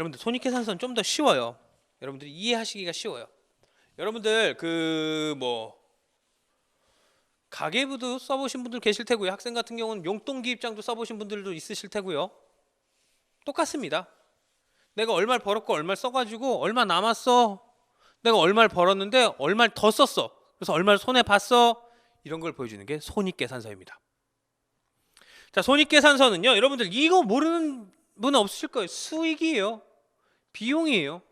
여러분들 손익계산서는 좀 더 쉬워요. 여러분들이 이해하시기가 쉬워요. 여러분들 그 뭐 가계부도 써보신 분들 계실 테고요. 학생 같은 경우는 용돈기 입장도 써보신 분들도 있으실 테고요. 똑같습니다. 내가 얼마를 벌었고 얼마를 써가지고 얼마 남았어. 내가 얼마를 벌었는데 얼마를 더 썼어. 그래서 얼마를 손해 봤어. 이런 걸 보여주는 게 손익계산서입니다. 자, 손익계산서는요. 여러분들 이거 모르는 분은 없으실 거예요. 수익이에요. 비용이에요.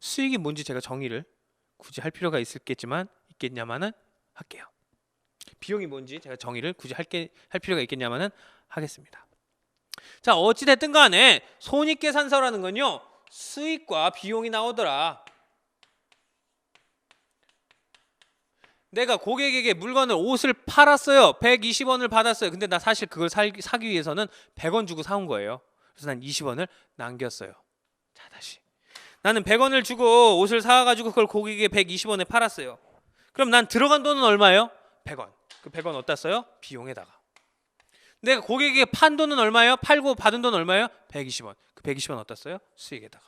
수익이 뭔지 제가 정의를 굳이 할 필요가 있겠지만 있겠냐마는 할게요. 비용이 뭔지 제가 정의를 굳이 할게 할 필요가 있겠냐마는 하겠습니다. 자, 어찌 됐든 간에 손익계산서라는 건요. 수익과 비용이 나오더라. 내가 고객에게 물건을 옷을 팔았어요. 120원을 받았어요. 근데 나 사실 그걸 살, 사기 위해서는 100원 주고 사온 거예요. 그래서 난 20원을 남겼어요. 자, 다시. 나는 100원을 주고 옷을 사 가지고 그걸 고객에게 120원에 팔았어요. 그럼 난 들어간 돈은 얼마예요? 100원. 그 100원 어디다 써요? 비용에다가. 내가 고객에게 판 돈은 얼마예요? 팔고 받은 돈 얼마예요? 120원. 그 120원 어디다 써요? 수익에다가.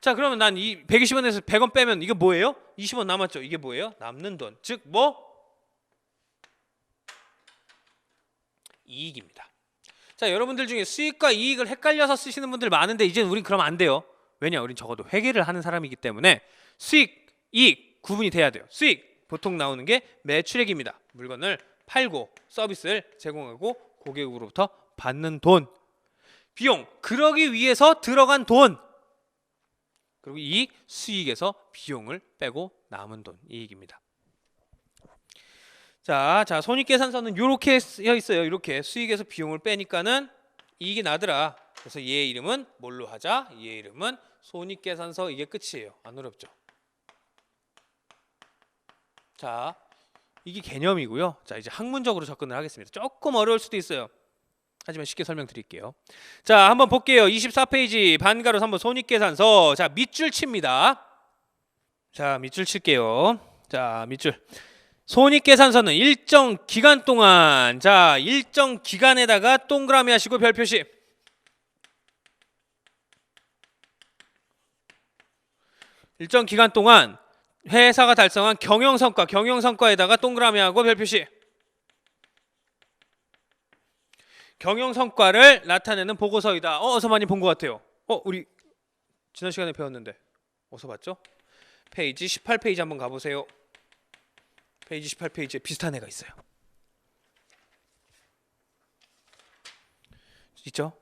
자, 그러면 난 이 120원에서 100원 빼면 이게 뭐예요? 20원 남았죠. 이게 뭐예요? 남는 돈. 즉 뭐? 이익입니다. 자, 여러분들 중에 수익과 이익을 헷갈려서 쓰시는 분들 많은데 이제는 우린 그러면 안 돼요. 왜냐? 우린 적어도 회계를 하는 사람이기 때문에 수익, 이익 구분이 돼야 돼요. 수익 보통 나오는 게 매출액입니다. 물건을 팔고 서비스를 제공하고 고객으로부터 받는 돈. 비용 그러기 위해서 들어간 돈. 그리고 이익 수익에서 비용을 빼고 남은 돈 이익입니다. 자, 자 손익계산서는 이렇게 쓰여 있어요. 이렇게 수익에서 비용을 빼니까는 이익이 나더라. 그래서 얘 이름은 뭘로 하자? 얘 이름은 손익계산서 이게 끝이에요. 안 어렵죠? 자, 이게 개념이고요. 자, 이제 학문적으로 접근을 하겠습니다. 조금 어려울 수도 있어요. 하지만 쉽게 설명드릴게요. 자, 한번 볼게요. 24페이지 반가로 3번 손익계산서. 자, 밑줄 칩니다. 자, 밑줄 칠게요. 자, 밑줄. 손익계산서는 일정 기간 동안 자, 일정 기간에다가 동그라미 하시고 별 표시. 일정 기간 동안 회사가 달성한 경영 성과, 경영 성과에다가 동그라미 하고 별 표시. 경영 성과를 나타내는 보고서이다. 어, 어서 많이 본 것 같아요. 어, 우리 지난 시간에 배웠는데 어서 봤죠? 페이지 18페이지 한번 가보세요. 페이지 18페이지에 비슷한 애가 있어요. 있죠?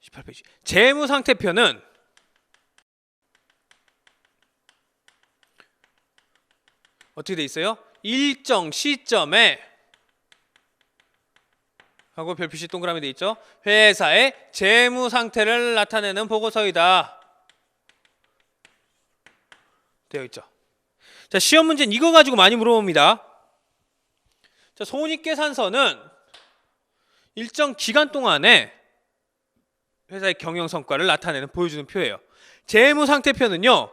18페이지. 재무 상태표는 어떻게 돼 있어요? 일정 시점에 하고 별표시 동그라미 돼 있죠. 회사의 재무 상태를 나타내는 보고서이다. 되어 있죠. 자, 시험 문제는 이거 가지고 많이 물어봅니다. 자, 손익계산서는 일정 기간 동안에 회사의 경영 성과를 나타내는 보여주는 표예요. 재무 상태표는요.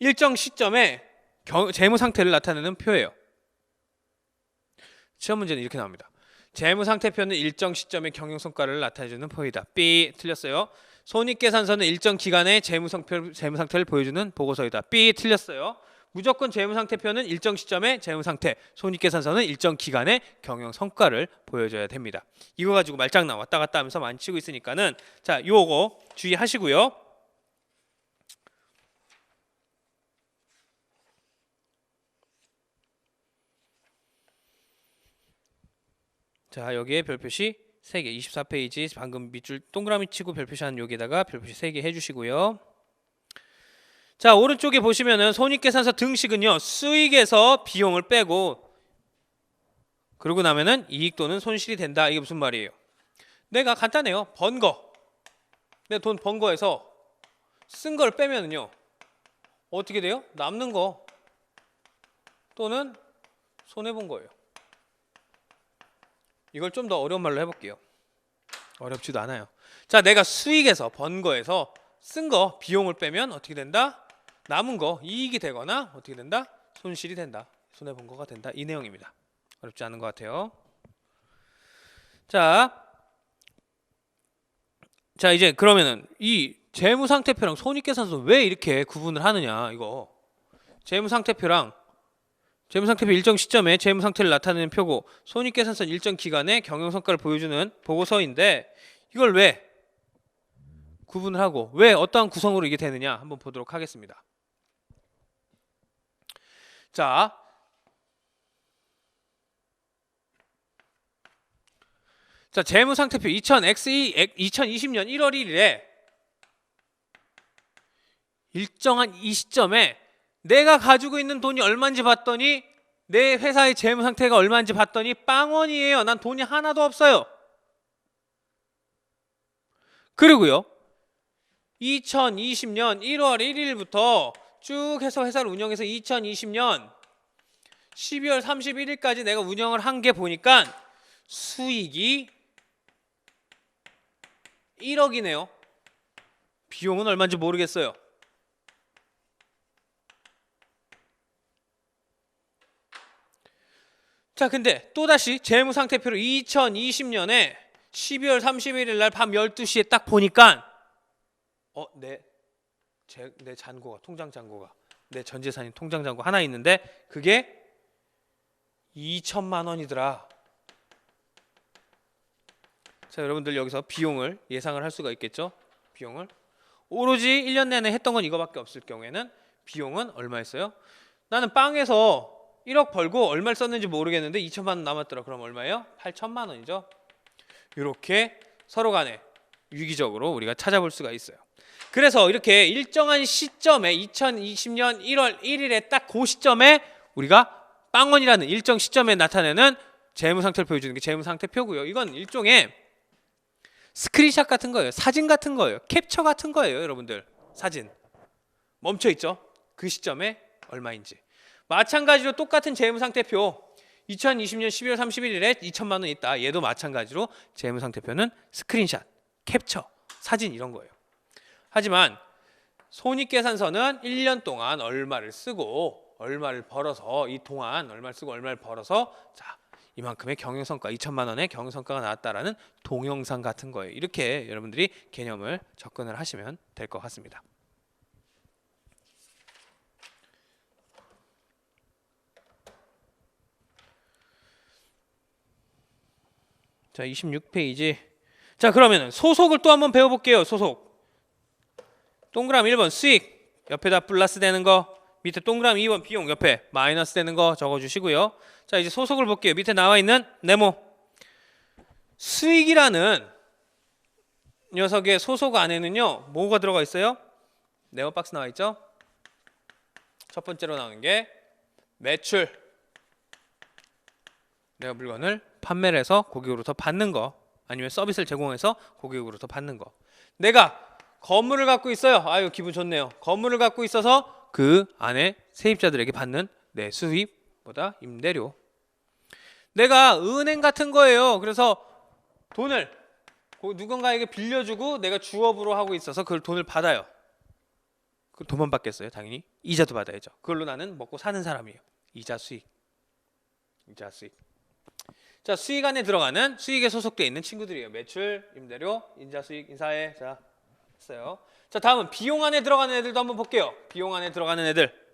일정 시점에 경, 재무 상태를 나타내는 표예요. 시험 문제는 이렇게 나옵니다. 재무 상태표는 일정 시점의 경영 성과를 나타내주는 표이다. B 틀렸어요. 손익계산서는 일정 상태 재무 상태를 보여주는 보고서이다. B 틀렸어요. 무조건 재무 상태표는 일정 시점의 재무 상태, 손익계산서는 일정 기간의 경영 성과를 보여줘야 됩니다. 이거 가지고 말장난 왔다 갔다 하면서 많이 치고 있으니까는 자, 요거 주의하시고요. 자 여기에 별표시 3개 24페이지 방금 밑줄 동그라미 치고 별표시 한 여기에다가 별표시 3개 해주시고요 자 오른쪽에 보시면은 손익계산서 등식은요 수익에서 비용을 빼고 그러고 나면은 이익 또는 손실이 된다 이게 무슨 말이에요 내가 간단해요 번 거 내가 돈번 거에서 쓴 걸 빼면은요 어떻게 돼요 남는 거 또는 손해 본 거예요 이걸 좀 더 어려운 말로 해 볼게요. 어렵지도 않아요. 자, 내가 수익에서 번 거에서 쓴 거 비용을 빼면 어떻게 된다? 남은 거 이익이 되거나 어떻게 된다? 손실이 된다. 손해 본 거가 된다. 이 내용입니다. 어렵지 않은 것 같아요. 자, 자 이제 그러면은 이 재무 상태표랑 손익계산서 왜 이렇게 구분을 하느냐 이거 재무 상태표랑 재무 상태표 일정 시점에 재무 상태를 나타내는 표고 손익계산서 일정 기간에 경영 성과를 보여주는 보고서인데 이걸 왜 구분을 하고 왜 어떠한 구성으로 이게 되느냐 한번 보도록 하겠습니다. 자, 자 재무상태표 2000X2 2020년 1월 1일에 일정한 이 시점에 내가 가지고 있는 돈이 얼마인지 봤더니 내 회사의 재무 상태가 얼마인지 봤더니 빵원이에요. 난 돈이 하나도 없어요. 그리고요. 2020년 1월 1일부터 쭉 해서 회사를 운영해서 2020년 12월 31일까지 내가 운영을 한 게 보니까 수익이 1억이네요. 비용은 얼마인지 모르겠어요. 자, 근데 또다시 재무상태표를 2020년에 12월 31일 날 밤 12시에 딱 보니까 어, 내, 제, 내 잔고가 통장 잔고가 내 전 재산인 통장 잔고 하나 있는데 그게 2천만 원이더라. 자, 여러분들 여기서 비용을 예상을 할 수가 있겠죠? 비용을 오로지 1년 내내 했던 건 이거밖에 없을 경우에는 비용은 얼마였어요? 나는 빵에서 1억 벌고 얼마를 썼는지 모르겠는데 2천만 원 남았더라. 그럼 얼마예요? 8천만 원이죠. 이렇게 서로 간에 유기적으로 우리가 찾아볼 수가 있어요. 그래서 이렇게 일정한 시점에 2020년 1월 1일에 딱 그 시점에 우리가 빵원이라는 일정 시점에 나타내는 재무 상태를 보여주는 게 재무 상태표고요. 이건 일종의 스크린샷 같은 거예요. 사진 같은 거예요. 캡처 같은 거예요, 여러분들. 사진. 멈춰 있죠? 그 시점에 얼마인지. 마찬가지로 똑같은 재무상태표 2020년 12월 31일에 2천만 원 있다. 얘도 마찬가지로 재무상태표는 스크린샷, 캡처, 사진 이런 거예요. 하지만 손익계산서는 1년 동안 얼마를 쓰고 얼마를 벌어서 이 동안 얼마를 쓰고 얼마를 벌어서 자 이만큼의 경영성과 2천만 원의 경영성과가 나왔다라는 동영상 같은 거예요. 이렇게 여러분들이 개념을 접근을 하시면 될 것 같습니다. 자, 26페이지. 자, 그러면은 소속을 또 한번 배워볼게요. 소속. 동그라미 1번 수익 옆에다 플러스 되는 거 밑에 동그라미 2번 비용 옆에 마이너스 되는 거 적어주시고요. 자, 이제 소속을 볼게요. 밑에 나와 있는 네모. 수익이라는 녀석의 소속 안에는요, 뭐가 들어가 있어요? 네모 박스 나와 있죠? 첫 번째로 나오는 게 매출. 내가 물건을 판매를 해서 고객으로부터 받는 거 아니면 서비스를 제공해서 고객으로부터 받는 거 내가 건물을 갖고 있어요. 아유 기분 좋네요. 건물을 갖고 있어서 그 안에 세입자들에게 받는 내 수입보다 임대료. 내가 은행 같은 거예요. 그래서 돈을 고- 누군가에게 빌려주고 내가 주업으로 하고 있어서 그걸 돈을 받아요. 그 돈만 받겠어요 당연히? 이자도 받아야죠. 그걸로 나는 먹고 사는 사람이에요. 이자 수익. 이자 수익. 자 수익 안에 들어가는 수익에 소속되어 있는 친구들이에요. 매출, 임대료, 인자 수익, 인사해. 자 했어요. 자 다음은 비용 안에 들어가는 애들도 한번 볼게요. 비용 안에 들어가는 애들.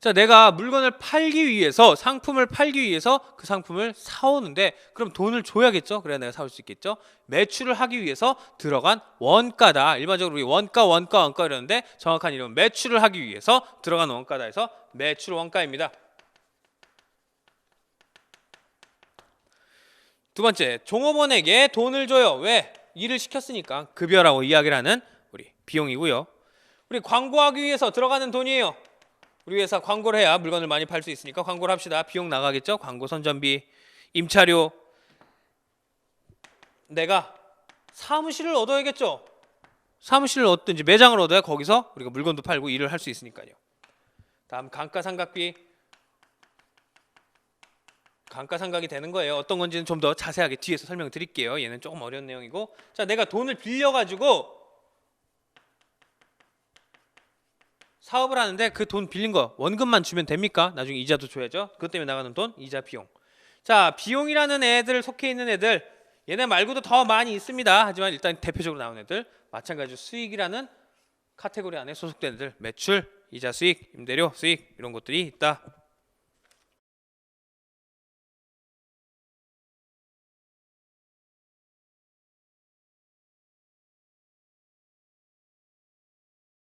자 내가 물건을 팔기 위해서 상품을 팔기 위해서 그 상품을 사오는데 그럼 돈을 줘야겠죠. 그래야 내가 사올 수 있겠죠. 매출을 하기 위해서 들어간 원가다. 일반적으로 우리 원가, 원가, 원가 이러는데 정확한 이름은 매출을 하기 위해서 들어간 원가다 해서 매출 원가입니다. 두 번째, 종업원에게 돈을 줘요. 왜? 일을 시켰으니까 급여라고 이야기를 하는 우리 비용이고요. 우리 광고하기 위해서 들어가는 돈이에요. 우리 회사 광고를 해야 물건을 많이 팔 수 있으니까 광고를 합시다. 비용 나가겠죠? 광고 선전비, 임차료. 내가 사무실을 얻어야겠죠? 사무실을 얻든지 매장을 얻어야 거기서 우리가 물건도 팔고 일을 할 수 있으니까요. 다음 감가상각비 감가상각이 되는 거예요. 어떤 건지는 좀 더 자세하게 뒤에서 설명 드릴게요. 얘는 조금 어려운 내용이고, 자 내가 돈을 빌려 가지고 사업을 하는데 그 돈 빌린 거 원금만 주면 됩니까? 나중에 이자도 줘야죠. 그것 때문에 나가는 돈, 이자 비용. 자 비용이라는 애들 속해 있는 애들 얘네 말고도 더 많이 있습니다. 하지만 일단 대표적으로 나온 애들 마찬가지로 수익이라는 카테고리 안에 소속된 애들 매출, 이자 수익, 임대료 수익 이런 것들이 있다.